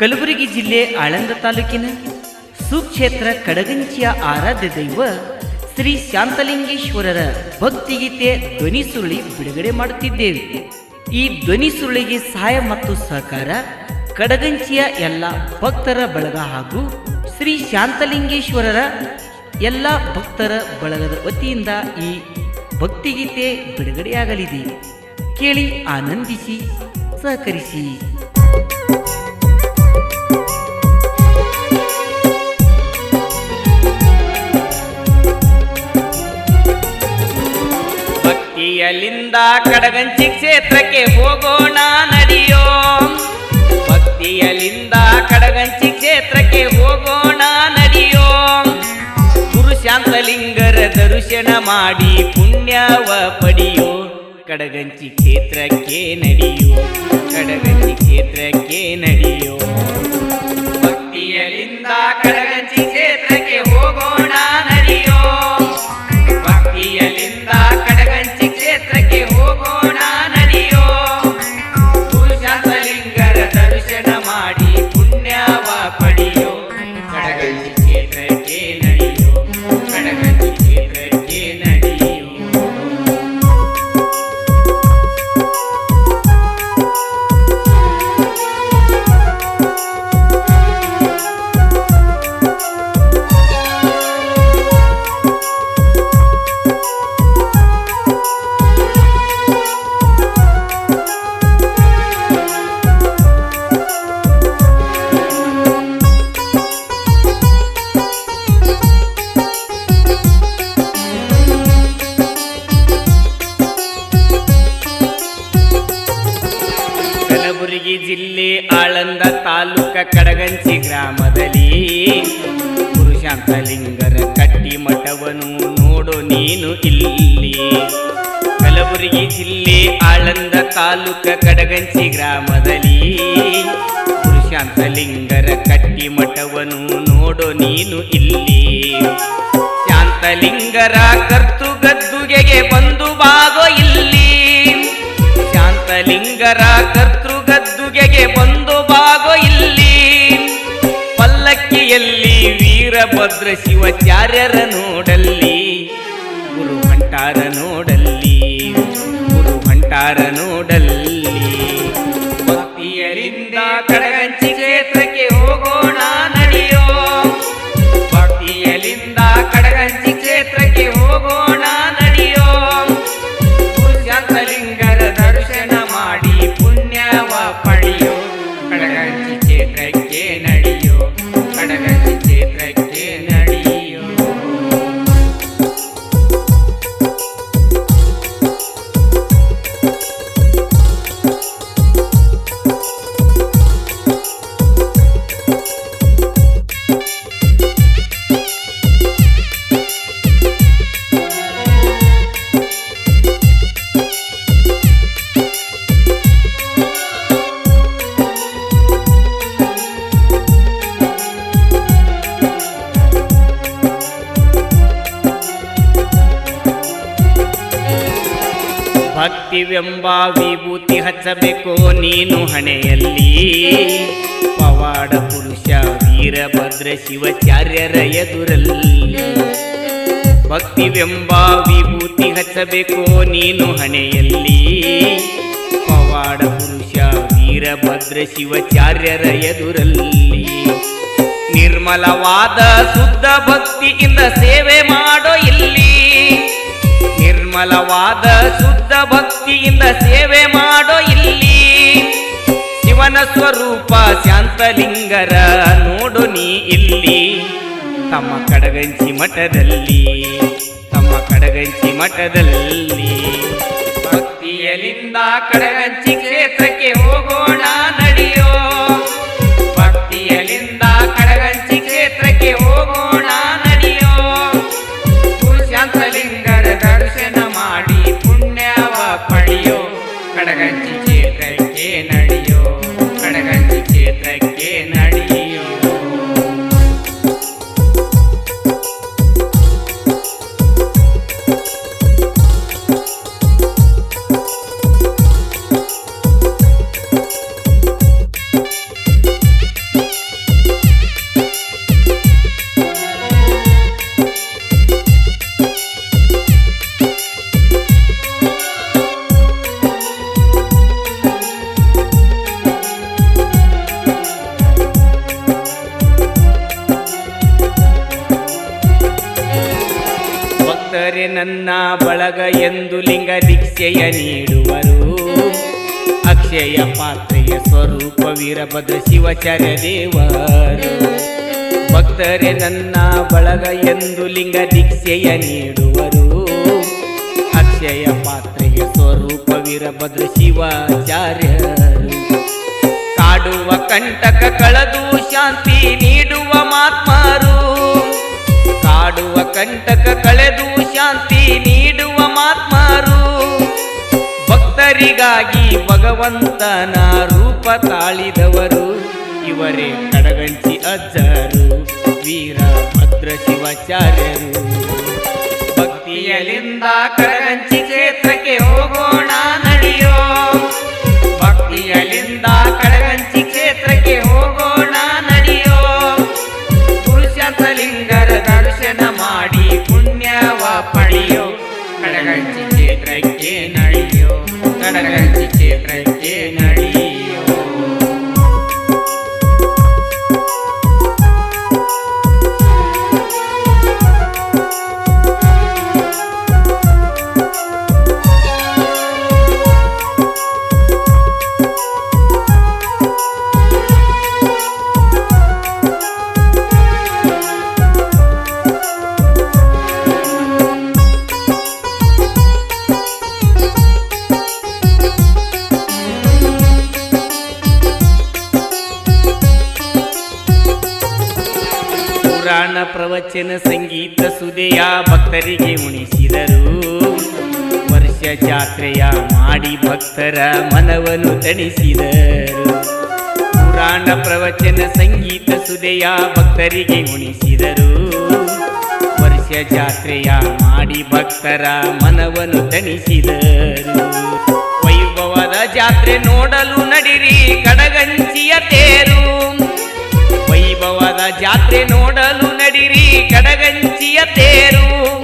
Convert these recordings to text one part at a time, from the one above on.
ಕಲಬುರಗಿ ಜಿಲ್ಲೆ ಆಳಂದ ತಾಲೂಕಿನ ಸುಕ್ಷೇತ್ರ ಕಡಗಂಚಿಯ ಆರಾಧ್ಯ ದೈವ ಶ್ರೀ ಶಾಂತಲಿಂಗೇಶ್ವರರ ಭಕ್ತಿಗೀತೆ ಧ್ವನಿ ಸುರುಳಿ ಬಿಡುಗಡೆ ಮಾಡುತ್ತಿದ್ದೇವೆ. ಈ ಧ್ವನಿ ಸುರುಳಿಗೆ ಸಹಾಯ ಮತ್ತು ಸಹಕಾರ ಕಡಗಂಚಿಯ ಎಲ್ಲ ಭಕ್ತರ ಬಳಗ ಹಾಗೂ ಶ್ರೀ ಶಾಂತಲಿಂಗೇಶ್ವರರ ಎಲ್ಲ ಭಕ್ತರ ಬಳಗದ ವತಿಯಿಂದ ಈ ಭಕ್ತಿಗೀತೆ ಬಿಡುಗಡೆಯಾಗಲಿದೆ. ಕೇಳಿ ಆನಂದಿಸಿ, ಸಹಕರಿಸಿ. ಭಕ್ತಿಯಲಿಂದ ಕಡಗಂಚಿ ಕ್ಷೇತ್ರಕ್ಕೆ ಹೋಗೋಣ ನಡಿಯೋ. ಭಕ್ತಿಯಲಿಂದ ಕಡಗಂಚಿ ಕ್ಷೇತ್ರಕ್ಕೆ ಹೋಗೋಣ ನಡೆಯೋ. ಗುರುಶಾಂತಲಿಂಗರ ದರ್ಶನ ಮಾಡಿ ಪುಣ್ಯವ ಪಡೆಯೋ. ಕಡಗಂಚಿ ಕ್ಷೇತ್ರಕ್ಕೆ ನಡೆಯೋ. ಕಡಗಂಚಿ ಕ್ಷೇತ್ರಕ್ಕೆ ನಡೆಯೋ. ಭಕ್ತಿಯಲಿಂದ ಕಲಬುರಗಿ ಜಿಲ್ಲೆ ಆಳಂದ ತಾಲೂಕ ಕಡಗಂಚಿ ಗ್ರಾಮದಲ್ಲಿ ಪುರುಷಾಂತಲಿಂಗರ ಕಟ್ಟಿ ಮಠವನ್ನು ನೋಡು ನೀನು ಇಲ್ಲಿ. ಕಲಬುರಗಿ ಜಿಲ್ಲೆ ಆಳಂದ ತಾಲೂಕ ಕಡಗಂಚಿ ಗ್ರಾಮದಲ್ಲಿ ಪುರುಷಾಂತಲಿಂಗರ ಕಟ್ಟಿ ಮಠವನ್ನು ನೋಡು ನೀನು ಇಲ್ಲಿ. ಶಾಂತಲಿಂಗರ ಕರ್ತು ಗದ್ದುಗೆಗೆ ಬಂದು ಬಾಗೋ ಇಲ್ಲಿ. ಶಾಂತಲಿಂಗರ ಕರ್ತೃ ವೀರಭದ್ರ ಶಿವಾಚಾರ್ಯರ ನೋಡಲ್ಲಿ ಗುರು ಭಂಟಾರ ಭಕ್ತಿವೆಂಬ ವಿಭೂತಿ ಹಚ್ಚಬೇಕು ನೀನು ಹಣೆಯಲ್ಲಿ. ಪವಾಡ ಪುರುಷ ವೀರಭದ್ರ ಶಿವಚಾರ್ಯರ ಎದುರಲ್ಲಿ. ಭಕ್ತಿವೆಂಬ ವಿಭೂತಿ ಹಚ್ಚಬೇಕು ನೀನು ಹಣೆಯಲ್ಲಿ. ಪವಾಡ ಪುರುಷ ವೀರಭದ್ರ ಶಿವಚಾರ್ಯರ ಎದುರಲ್ಲಿ. ನಿರ್ಮಲವಾದ ಶುದ್ಧ ಭಕ್ತಿಯಿಂದ ಸೇವೆ ಮಾಡೋ ಇಲ್ಲಿ. ನಿರ್ಮಲವಾದ ಶುದ್ಧ ಭಕ್ತಿಯಿಂದ ಸೇವೆ ಮಾಡೋ ಇಲ್ಲಿ. ಶಿವನ ಸ್ವರೂಪ ಶಾಂತಲಿಂಗರ ನೋಡು ನೀ ಇಲ್ಲಿ. ತಮ್ಮ ಕಡಗಂಚಿ ಮಠದಲ್ಲಿ, ತಮ್ಮ ಕಡಗಂಚಿ ಮಠದಲ್ಲಿ. ಭಕ್ತಿಯಲಿಂದ ಕಡಗಂಚಿ ಕ್ಷೇತ್ರಕ್ಕೆ ನನ್ನ ಬಳಗ ಎಂದು ಲಿಂಗ ದೀಕ್ಷೆಯ ನೀಡುವರು. ಅಕ್ಷಯ ಪಾತ್ರೆಯ ಸ್ವರೂಪ ವೀರಭದ್ರ ಶಿವಚರ ದೇವರು ಭಕ್ತರೇ, ನನ್ನ ಬಳಗ ಎಂದು ಲಿಂಗ ದೀಕ್ಷೆಯ ನೀಡುವರು. ಅಕ್ಷಯ ಪಾತ್ರೆಯ ಸ್ವರೂಪ ವೀರಭದ್ರ ಶಿವಾಚಾರ್ಯರು. ಕಾಡುವ ಕಂಟಕ, ಕಳೆದು ಶಾಂತಿ ನೀಡುವ ಮಾತ್ಮರು. ಕಾಡುವ ಕಂಟಕ ಕಳೆದು ಶಾಂತಿ ನೀಡುವ ಮಾತ್ಮಾರು. ಭಕ್ತರಿಗಾಗಿ ಭಗವಂತನ ರೂಪ ತಾಳಿದವರು. ಇವರೇ ಕಡಗಂಚಿ ಅಜ್ಜರು, ವೀರ, ಭದ್ರ, ಶಿವಾಚಾರ್ಯರು. ಭಕ್ತಿಯಲಿಂದ ಕಡಗಂಚಿ ಕ್ಷೇತ್ರಕ್ಕೆ ಹೋಗೋಣ ನಡೆಯೋ. ಭಕ್ತಿಯಲಿಂದ ಕಡಗಂಚಿ ಕ್ಷೇತ್ರಕ್ಕೆ ಹೋಗೋಣ ನಡೆಯೋ. ಪುಣ್ಯವ ಪಡೆಯೋ ಕಡಗಂಚಿ ಕ್ಷೇತ್ರಕ್ಕೆ ನಡೆಯೋ ಕಡಗಂಚಿ ಕ್ಷೇತ್ರಕ್ಕೆ ನಡೆಯೋ ಪ್ರವಚನ ಸಂಗೀತ ಸುದೆಯ ಭಕ್ತರಿಗೆ ಉಣಿಸಿದರು. ವರ್ಷ ಜಾತ್ರೆಯ ಮಾಡಿ ಭಕ್ತರ ಮನವನ್ನು ತಣಿಸಿದರು. ಪುರಾಣ ಪ್ರವಚನ ಸಂಗೀತ ಸುದೆಯ ಭಕ್ತರಿಗೆ ಉಣಿಸಿದರು. ವರ್ಷ ಜಾತ್ರೆಯ ಮಾಡಿ ಭಕ್ತರ ಮನವನ್ನು ತಣಿಸಿದರು. ವೈಭವದ ಜಾತ್ರೆ ನೋಡಲು ನಡಿರಿ ಕಡಗಂಚಿಯ ಕಡಗಂಚಿಯ ತೇರು.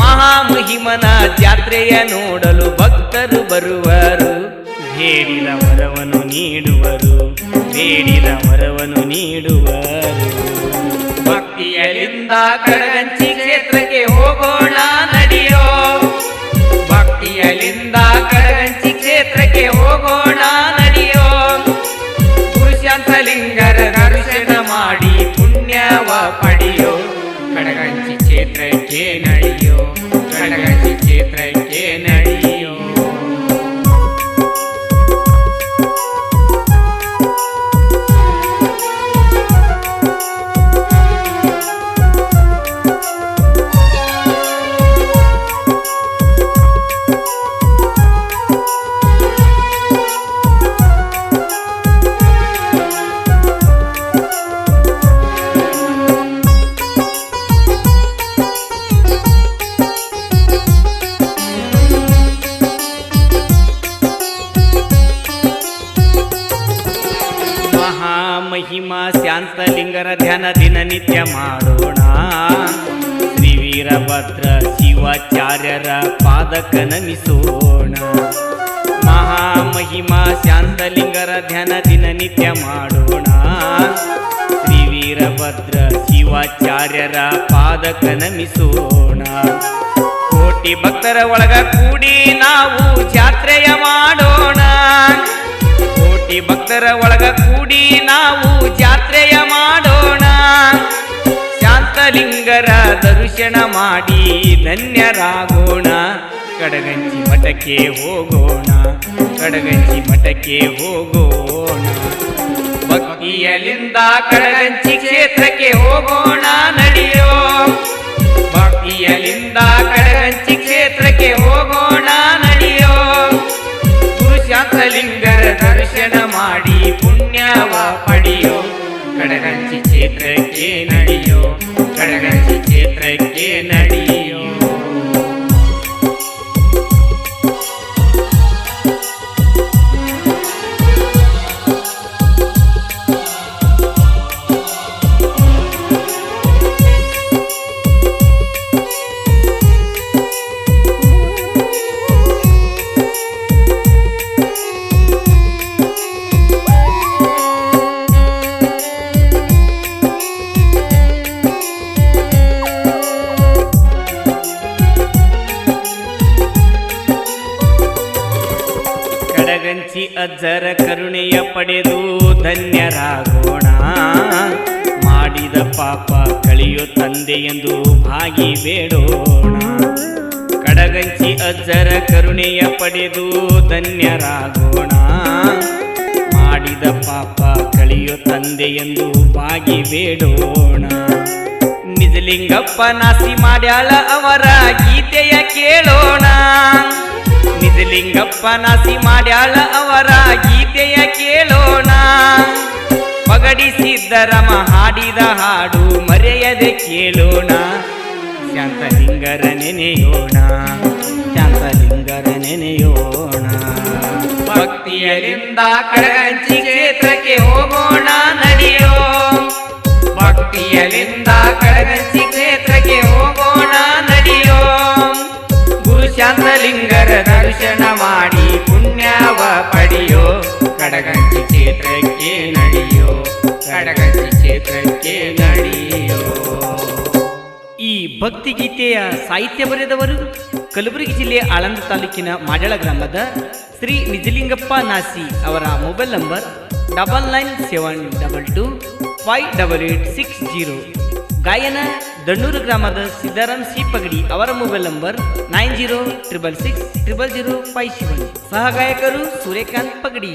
ಮಹಾಮಹಿಮನ ಜಾತ್ರೆಯ ನೋಡಲು ಭಕ್ತರು ಬರುವರು. ಹೇಳಿದ ವರವನ್ನು ನೀಡುವರು. ಬೇಡಿದ ವರವನ್ನು ನೀಡುವರು. ಭಕ್ತಿಯಲ್ಲಿಂದ ಕಡಗಂಚಿ ಕ್ಷೇತ್ರಕ್ಕೆ ಹೋಗೋಣ. ಶಾಂತಲಿಂಗರ ಧ್ಯಾನ ದಿನನಿತ್ಯ ಮಾಡೋಣ. ಶ್ರೀ ವೀರಭದ್ರ ಶಿವಾಚಾರ್ಯರ ಪಾದಕ ನಮಿಸೋಣ ಶಾಂತ ಶಾಂತಲಿಂಗರ ಧ್ಯಾನ ದಿನನಿತ್ಯ ಮಾಡೋಣ. ಶ್ರೀ ವೀರಭದ್ರ ಶಿವಾಚಾರ್ಯರ ಪಾದಕ ನಮಿಸೋಣ ಕೋಟಿ ಭಕ್ತರ ಒಳಗ ಕೂಡಿ ನಾವು ಜಾತ್ರೆಯ ಮಾಡೋಣ. ಕೋಟಿ ಭಕ್ತರ ಒಳಗ ಕೂಡಿ ನಾವು ಜಾತ್ರೆಯ ಮಾಡೋಣ. ಶಾಂತಲಿಂಗರ ದರ್ಶನ ಮಾಡಿ ಧನ್ಯರಾಗೋಣ. ಕಡಗಂಜಿ ಮಠಕ್ಕೆ ಹೋಗೋಣ. ಕಡಗಂಜಿ ಮಠಕ್ಕೆ ಹೋಗೋಣ. ಭಕ್ತಿಯಲಿಂದ ಕಡಗಂಜಿ ಕ್ಷೇತ್ರಕ್ಕೆ ಹೋಗೋಣ ನಡೆಯೋ. ಭಕ್ತಿಯಲಿಂದ ಕಡಗಂಜಿ ಕ್ಷೇತ್ರಕ್ಕೆ ಹೋಗೋಣ ಪುರುಷಾಂತಲಿಂಗರ ದರ್ಶನ ಮಾಡಿ ಪುಣ್ಯವ ಪಡೆಯೋ. ಕಡಗಂಚಿ ಕ್ಷೇತ್ರಕ್ಕೆ ನಡೆಯೋ ಪಡೆದು ಧನ್ಯರಾಗೋಣ. ಮಾಡಿದ ಪಾಪ ಕಳಿಯೋ ತಂದೆ ಎಂದು ಭಾಗಿ ಬೇಡೋಣ. ಕಡಗಂಚಿ ಅಜ್ಜರ ಕರುಣೆಯ ಪಡೆದು ಧನ್ಯರಾಗೋಣ. ಮಾಡಿದ ಪಾಪ ಕಳಿಯೋ ತಂದೆ ಎಂದು ಭಾಗಿ ಬೇಡೋಣ. ನಿಜಲಿಂಗಪ್ಪ ನಾಸಿ ಮಾಡ್ಯಾಳ ಅವರ ಗೀತೆಯ ಕೇಳೋಣ. ನಿಜಲಿಂಗಪ್ಪ ನಾಸಿ ಮಾಡ್ಯಾಳ ಅವರ ಗೀತೆಯ ಕೇಳೋಣ. ಪಗಡಿ ಸಿದ್ದರಮ ಹಾಡಿದ ಹಾಡು ಮರೆಯದೆ ಕೇಳೋಣ. ಶಾಂತಲಿಂಗರ ನೆನೆಯೋಣ ಶಾಂತಲಿಂಗರ ನೆನೆಯೋಣ. ಭಕ್ತಿಯರಿಂದ ಕಡಗಂಚಿ ಕ್ಷೇತ್ರಕ್ಕೆ ನಡೆಯೋ ಕಡಗಂಚಿ ಕ್ಷೇತ್ರಕ್ಕೆ ನಡೆಯೋ. ಈ ಭಕ್ತಿ ಗೀತೆಯ ಸಾಹಿತ್ಯ ಬರೆದವರು ಕಲಬುರಗಿ ಜಿಲ್ಲೆ ಆಳಂದ ತಾಲೂಕಿನ ಮಾಡಳ ಗ್ರಾಮದ ಶ್ರೀ ನಿಜಲಿಂಗಪ್ಪ ನಾಸಿ ಅವರ mobile number double nine seven double two five double eight six zero. ಗಾಯನ ದಣ್ಣೂರು ಗ್ರಾಮದ ಸಿದ್ದಾರಾಮ್ ಸಿ ಪಗಡಿ ಅವರ mobile number nine zero triple six triple zero five seven. ಸಹ ಗಾಯಕರು ಸೂರ್ಯಕಾಂತ್ ಪಗಡಿ.